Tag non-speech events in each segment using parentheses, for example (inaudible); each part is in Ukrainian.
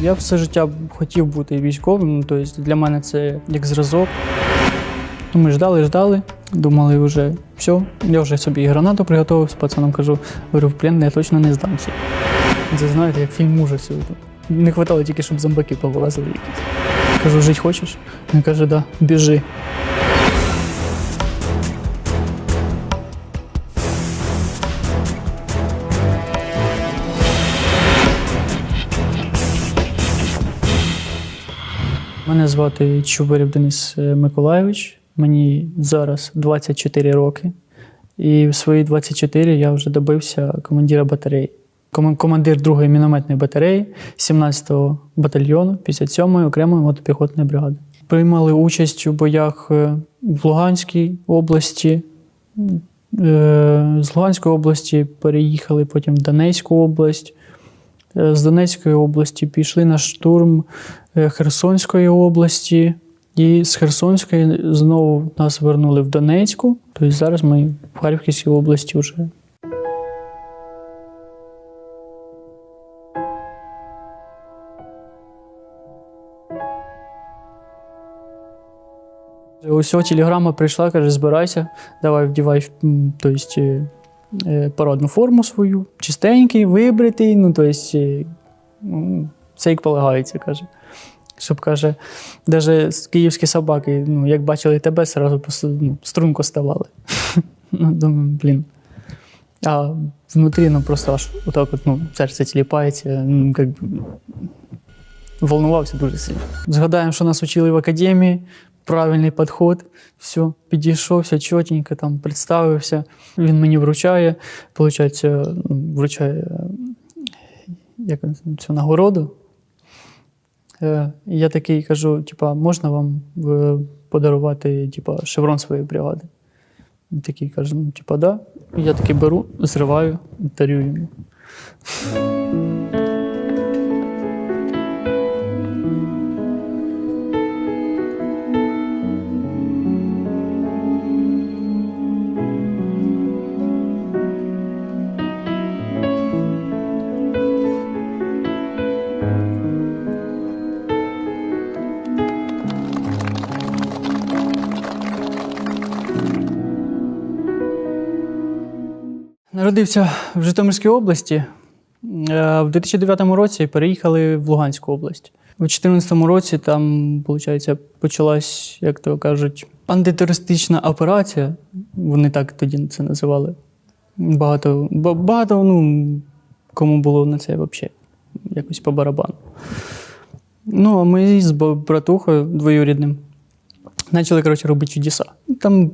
Я все життя хотів бути військовим, ну, тобто для мене це як зразок. Ну, ми ждали, ждали, думали вже все. Я вже собі і гранату приготував, з пацаном кажу, говорю, в плен я точно не здамся. Це знаєте, як фільм ужасів. Не вистачало тільки, щоб зомбаки повилазили якісь. Кажу, жити хочеш? Він каже, да, біжи. Мене звати Чубарів Денис е, Миколайович. Мені зараз 24 роки. І в свої 24 я вже добився командира батареї. Командир 2-ї мінометної батареї 17-го батальйону 57-ї окремої мотопіхотної бригади. Приймали участь у боях е, в Луганській області. Е, З Луганської області переїхали потім в Донецьку область. З Донецької області пішли на штурм Херсонської області. І з Херсонської знову нас вернули в Донецьку. Тобто зараз ми в Харківській області вже. Ось цього телеграма прийшла, каже, збирайся, давай вдівай м, тобто, е, е, парадну форму свою, чистенький, вибритий, ну, тобто, е, ну, все як полагається, каже. Щоб каже, навіть київські собаки, ну, як бачили тебе, одразу ну, струнко ставали. (laughs) ну, думаю, блін. А внутрі ну, просто аж отак от, ну, серце тіліпається, ну, би, волнувався дуже сильно. Згадаємо, що нас учили в академії, правильний підход, все, підійшов, все чотенько, там, представився. Він мені вручає, виходить, ну, вручає е, як цю нагороду. Е, Я такий кажу: типа, можна вам е, подарувати типа, шеврон своєї бригади? Він такий каже, ну, типа, да. Я такий беру, зриваю, дарю йому. Народився в Житомирській області. Е, В 2009 році переїхали в Луганську область. У 2014 році там, виходить, почалась, як то кажуть, антитерористична операція. Вони так тоді це називали. Багато, багато ну, кому було на це взагалі якось по барабану. Ну, а ми з братухою двоюрідним почали коротше, робити чудеса. Там,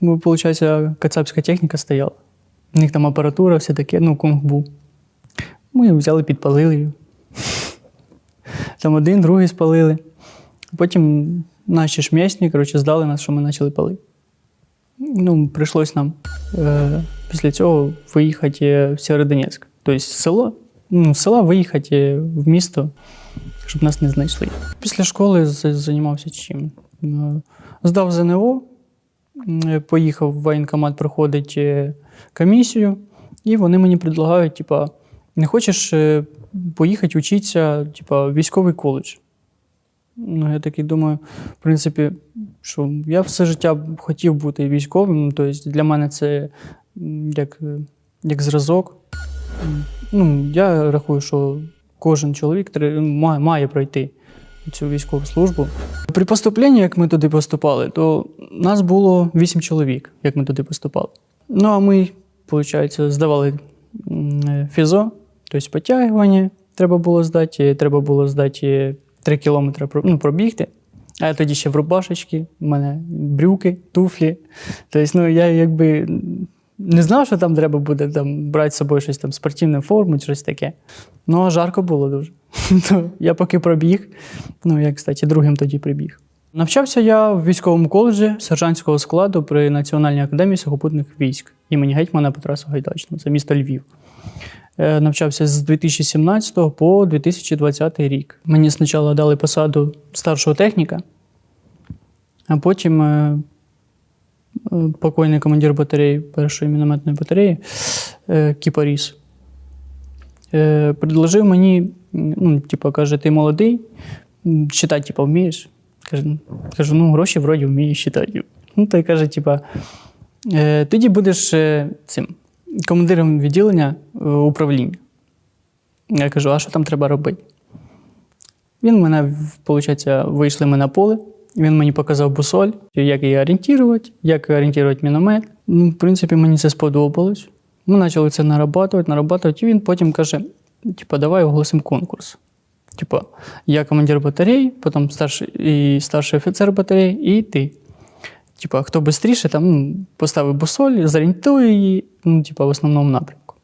виходить, кацапська техніка стояла. У них там апаратура, все таке, ну, кунг-бу. Ми взяли, підпалили її. Там один, другий спалили. Потім наші ж місні, коротше, здали нас, що ми почали палити. Ну, прийшлось нам е, після цього виїхати в Сєвєродонецьк. Тобто село, ну, з села виїхати в місто, щоб нас не знайшли. Після школи займався чим? Е, Здав ЗНО, Е, поїхав в воєнкомат проходить е, комісію, і вони мені предлагають, типа, не хочеш е, поїхати вчитися, типа, військовий коледж. Ну, я такий думаю, в принципі, що я все життя хотів бути військовим. Тобто для мене це як, е, як зразок. Ну, я рахую, що кожен чоловік має, має пройти цю військову службу. При поступленні, як ми туди поступали, то нас було вісім чоловік, як ми туди поступали. Ну, а ми, виходить, здавали фізо, тобто потягування треба було здати, треба було здати 3 кілометри ну, пробігти. А я тоді ще в рубашечці, в мене брюки, туфлі. Тобто, ну, я якби не знав, що там треба буде там, брати з собою щось там спортивну форму щось таке. Ну, жарко було дуже. (laughs) Я поки пробіг. Ну, я, кстати, другим тоді прибіг. Навчався я в військовому коледжі сержантського складу при Національній академії сухопутних військ імені гетьмана Петра Сагайдачного. Це місто Львів. Е, Навчався з 2017 по 2020 рік. Мені спочатку дали посаду старшого техніка, а потім е, покойний командир батареї першої мінометної батареї е, Кіпаріс. е, предложив мені, ну, типу, каже, ти молодий, читати, типу, вмієш. Кажу, ну, гроші вроді вмію читати. Ну, той каже, типа, е, тоді будеш цим командиром відділення управління. Я кажу, а що там треба робити? Він мене, виходить, вийшли ми на поле. Він мені показав бусоль, як її орієнтувати, як орієнтувати міномет. Ну, в принципі, мені це сподобалось. Ми почали це нарабатувати, нарабатувати, і він потім каже: типа, давай оголосимо конкурс. Типа, я командир батареї, потім старший, і старший офіцер батареї, і ти. Типа, хто швидше там ну, поставив бусоль, зорієнтує її, ну, типа, в основному напрямку.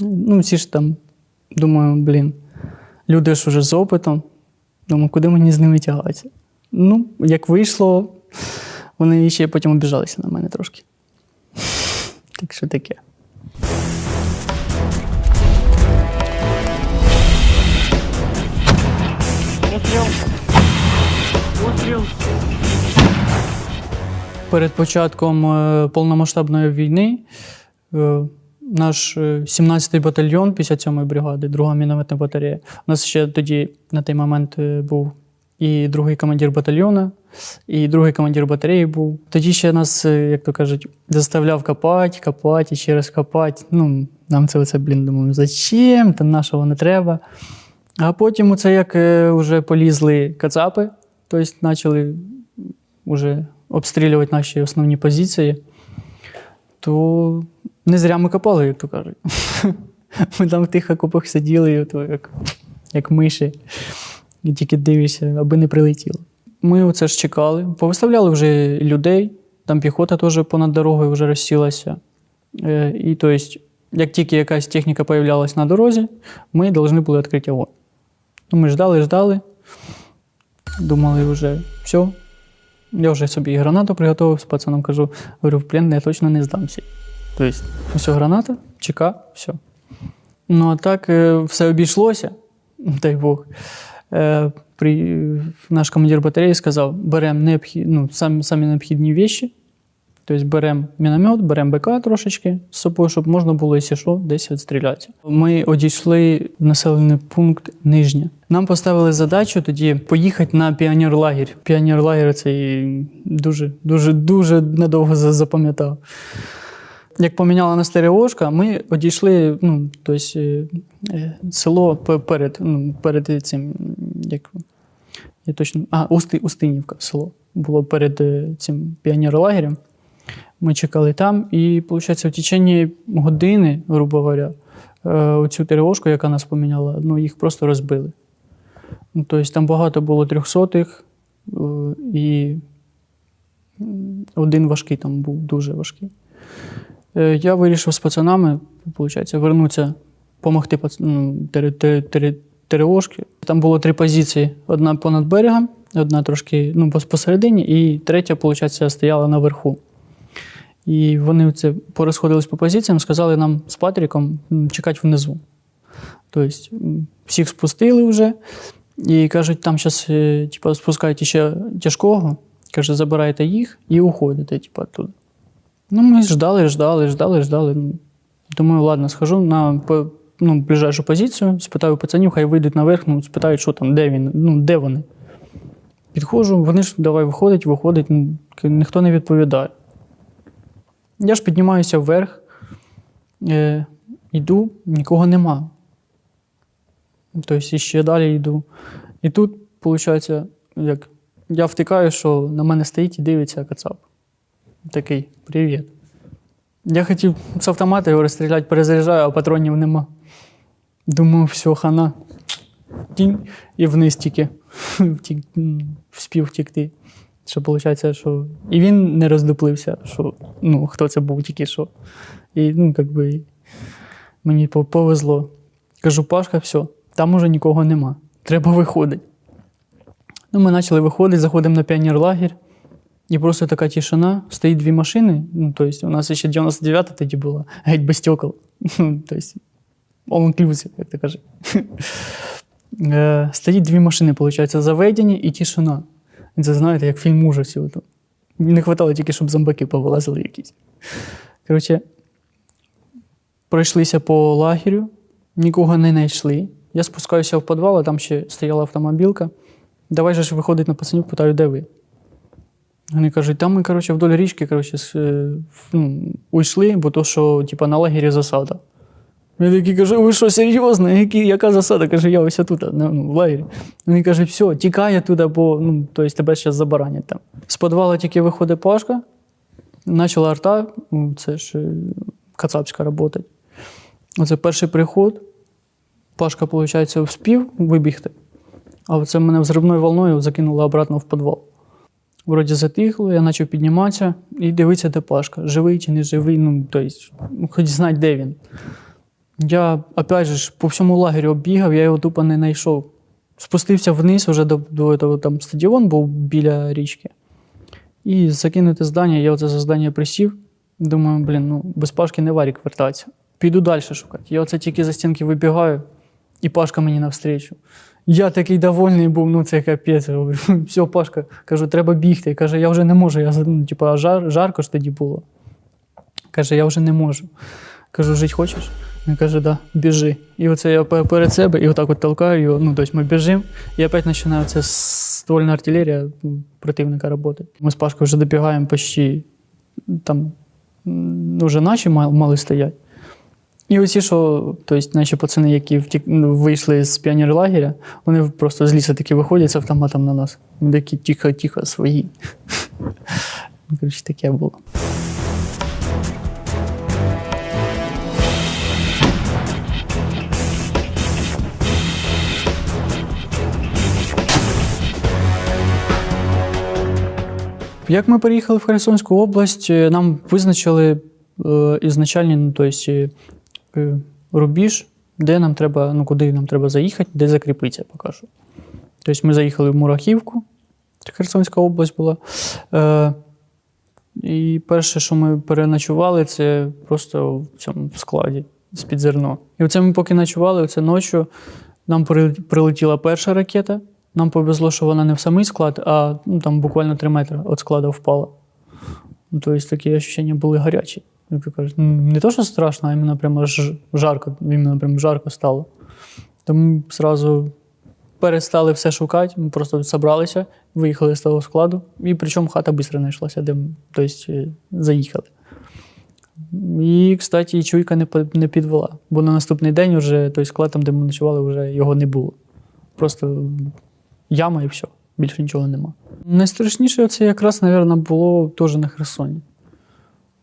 Ну, всі ж там, думаю, блін, люди ж уже з опитом. Думаю, куди мені з ними тягатися? Ну, як вийшло, вони ще потім обіжалися на мене трошки. Так що таке. Перед початком е, повномасштабної війни е, наш е, 17-й батальйон 57-ї бригади, друга мінометна батарея. У нас ще тоді на той момент е, був і другий командир батальйону, і другий командир батареї був. Тоді ще нас, е, як то кажуть, заставляв копати, копати і ще раз копати. Ну, нам це оце, блін, думаю, зачем? Там нашого не треба. А потім оце як е, вже полізли кацапи, тобто почали вже обстрілювати наші основні позиції, то не зря ми копали, як то кажуть. (laughs) Ми там в тих окопах сиділи, як, як миші, і тільки дивишся, аби не прилетіло. Ми оце ж чекали, повиставляли вже людей, там піхота теж понад дорогою вже розсілася. Е, І то есть, як тільки якась техніка появлялась на дорозі, ми повинні були відкрити огонь. Ну, ми ждали, ждали. Думали вже, все. Я вже собі і гранату приготував з пацаном, кажу, говорю, в плен я точно не здамся. Тобто, все, граната, чека, все. Ну, а так е, все обійшлося, дай Бог. Е, наш командир батареї сказав: беремо необхід, ну, самі, самі необхідні віші, Тобто беремо міномет, беремо БК трошечки з собою, щоб можна було, якщо що, десь відстрілятися. Ми одійшли в населений пункт Нижня. Нам поставили задачу тоді поїхати на піонерлагер. Піонерлагер це і дуже, дуже, дуже надовго запам'ятав. Як поміняла на стереошка, ми одійшли, ну, тобто, е, село перед, ну, перед цим, як я точно. А, Усти, Устинівка село було перед е, цим піонерлагерем. Ми чекали там, і, виходить, в течение години, грубо говоря, е, оцю ТРОшку, яка нас поміняла, ну, їх просто розбили. Ну, тобто там багато було трьохсотих, е, і один важкий там був, дуже важкий. Я вирішив з пацанами, виходить, вернутися, допомогти ТРОшки. Там було три позиції: одна понад берегом, одна трошки ну, посередині, і третя, виходить, стояла наверху. І вони це порозходились по позиціям, сказали нам з Патріком чекати внизу. Тобто всіх спустили вже, і кажуть, там зараз типу, спускають ще тяжкого, каже, забирайте їх і уходите, типу, оттуда. Ну, ми ждали, ждали, ждали, ждали. Думаю, ладно, схожу на ну, ближайшу позицію, спитаю пацанів, хай вийдуть наверх, ну, спитають, що там, де він, ну, де вони. Підходжу, вони ж давай виходить, виходить, ну, ніхто не відповідає. Я ж піднімаюся вверх, е, йду, нікого нема. Тобто ще далі йду. І тут, виходить, як я втикаю, що на мене стоїть і дивиться кацап. Такий, привіт. Я хотів з автомата його розстріляти, перезаряджаю, а патронів нема. Думаю, все, хана. Тінь і вниз тільки. (laughs) Вспів втікти. Що виходить, що. І він не роздуплився, що ну, хто це був тільки що. І ну, як би, мені повезло. Кажу, Пашка, все, там уже нікого нема. Треба виходити. Ну, ми почали виходити, заходимо на піонерлагер. І просто така тишина, стоїть дві машини. Ну, тобто, у нас ще 99-та тоді була, геть без стекол. (laughs) Ну, тобто, all inclusive, як то кажуть. Е, Стоїть дві машини, виходить, заведені і тишина. Це знаєте, як фільм ужасів. Не вистачало тільки, щоб зомбаки повилазили якісь. Коротше, пройшлися по лагерю, нікого не знайшли. Я спускаюся в підвал, а там ще стояла автомобілка. Давай же ж виходить на пацанів, питаю, де ви? Вони кажуть, там ми, коротше, вдоль річки коротше, е, ну, уйшли, бо то, що типа, на лагері засада. Я такий кажу, ви що, серйозно? Які, яка засада? Каже, я ось тут, ну, в лагері. Вони кажуть, все, тікає туди, бо ну, тобто, тебе зараз забаранять там. З підвала тільки виходить Пашка, почала арта, ну, це ж е, кацапська робота. Оце перший приход. Пашка, виходить, вспів вибігти, а оце мене взривною волною закинуло обратно в підвал. Вроді затихло, я почав підніматися і дивитися, де Пашка. Живий чи не живий, ну, тобто, ну, хоч знати, де він. Я, опять же, по всьому лагерю оббігав, я його тупо не знайшов. Спустився вниз вже до, до того, там стадіон був біля річки. І закинути здання, я оце за здання присів. Думаю, блін, ну без Пашки не варік вертатися. Піду далі шукати. Я оце тільки за стінки вибігаю, і Пашка мені навстрічу. Я такий довольний був, ну це капець. Говорю, (laughs) все, Пашка, кажу, треба бігти. Каже, я вже не можу. Я, ну, типу, жар, жарко ж тоді було. Каже, я вже не можу. Кажу, жити хочеш? Він каже, да, біжи. І оце я перед себе і отак от толкаю його. Ну, тобто ми біжимо, і опять починає це ствольна артилерія ну, противника працювати. Ми з Пашкою вже добігаємо почти там вже наші мали, стоять. І оці, що, тобто, наші пацани, які втік, ну, вийшли з піонерлагеря, вони просто з лісу таки виходять з автоматом на нас. Ми такі тихо-тихо свої. (laughs) Коротше, таке було. Як ми переїхали в Херсонську область, е, нам визначили е, ізначальний, ну, е, рубіж, де нам треба, ну, куди нам треба заїхати, де закріпитися, поки що. Тобто ми заїхали в Мурахівку, Херсонська область була. І перше, що ми переночували, це просто в цьому складі з-під зерно. І оце ми поки ночували, оце ночі нам прилетіла перша ракета. Нам повезло, що вона не в самий склад, а ну, там буквально 3 метри від складу впала. Тобто такі відчуття були гарячі. Кажуть, не то, що страшно, а іменно прямо жарко, іменно прямо жарко стало. Тому одразу перестали все шукати, ми просто зібралися, виїхали з того складу, і причому хата швидко знайшлася, де тобто, заїхали. І, кстати, і чуйка не, не підвела, бо на наступний день вже той склад, там, де ми ночували, вже його не було. Просто яма і все, більше нічого нема. Найстрашніше це якраз, мабуть, було теж на Херсоні.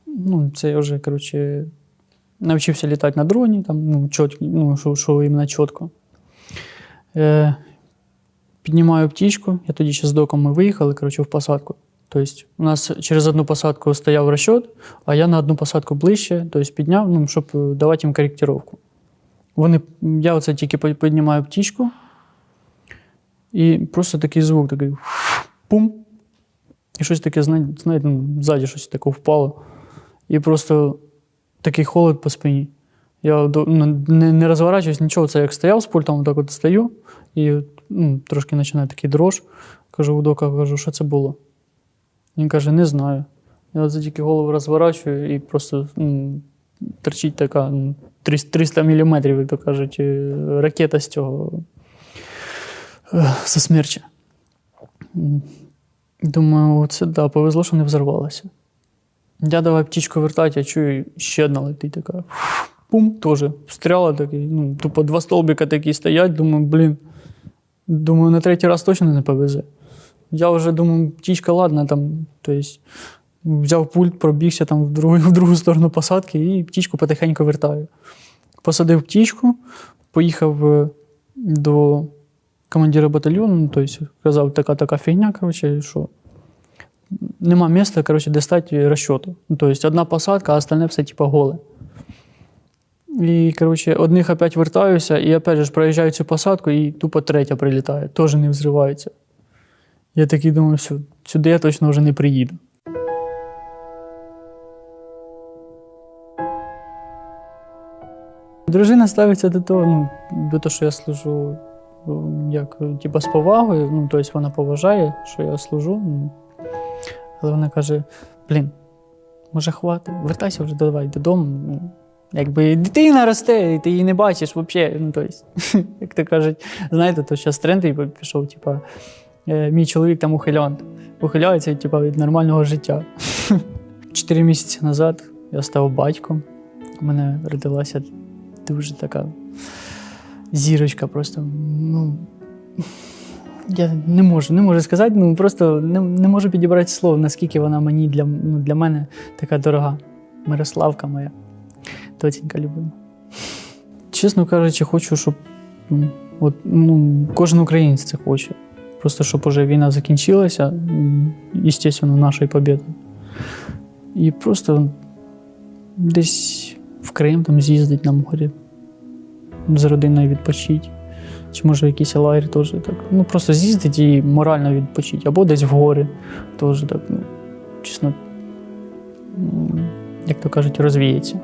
Ну, це я вже, коротше, навчився літати на дроні, там, ну, чот, ну що, що іменно чітко. Е, піднімаю птічку, я тоді ще з доком ми виїхали, коротше, в посадку. Тобто, у нас через одну посадку стояв розчот, а я на одну посадку ближче, тобто підняв, ну, щоб е, давати їм коректировку. Вони, я оце тільки піднімаю птічку, і просто такий звук, такий пум. І щось таке, знаєте, ну, ззаді щось таке впало. І просто такий холод по спині. Я ну, не, не розворачуюсь, нічого. Це як стояв з пультом, так от стою, і ну, трошки починає такий дрож. Кажу у дока, кажу, що це було? Він каже, не знаю. Я от тільки голову розворачую і просто м, торчить така м, 300 300 мм, як то кажуть, е, ракета з цього зі смерча. Думаю, оце да, повезло, що не взорвалося. Я давай птічку вертати, я чую, ще одна летить така. Пум, теж. Встряла такий. Ну, тупо два столбика такі стоять. Думаю, блін. Думаю, на третій раз точно не повезе. Я вже думаю, птічка, ладно, там, то есть, взяв пульт, пробігся там в другу, в другу сторону посадки і птічку потихеньку вертаю. Посадив птічку, поїхав е, до командира батальйону, ну, тобто, казав, така така фігня, коротше, що нема місця, коротше, де стати розчоту. Ну, тобто, одна посадка, а остальне все типу, голе. І, коротше, одних опять вертаюся, і опять же проїжджаю цю посадку, і тупо третя прилітає, теж не взривається. Я такий думаю, все, сюди я точно вже не приїду. Дружина ставиться до того, ну, до того, що я служу як, типу, з повагою. Ну, тобто вона поважає, що я служу. ну. Але вона каже: блін, може, хватить, вертайся вже давай додому. Ну, Якби дитина росте, і ти її не бачиш взагалі. Ну, тобто, (laughs) як то кажуть, знаєте, то зараз тренд пішов, типа, е, мій чоловік там ухилянт. Ухиляється типа, від нормального життя. (laughs) Чотири місяці назад я став батьком. У мене родилася дуже така зірочка просто. Ну, (laughs) я не можу, не можу сказати, ну просто не, не можу підібрати слов, наскільки вона мені для, ну, для мене така дорога. Мирославка моя, доченька любима. Чесно кажучи, хочу, щоб от, ну, кожен українець це хоче. Просто щоб уже війна закінчилася, м, естественно, нашою победою. І просто десь в Крим там з'їздить на морі, з родиною відпочити. Чи може якийсь лагерь теж так. Ну просто з'їздить і морально відпочити. Або десь в гори теж так, ну, чесно, як то кажуть, розвіється.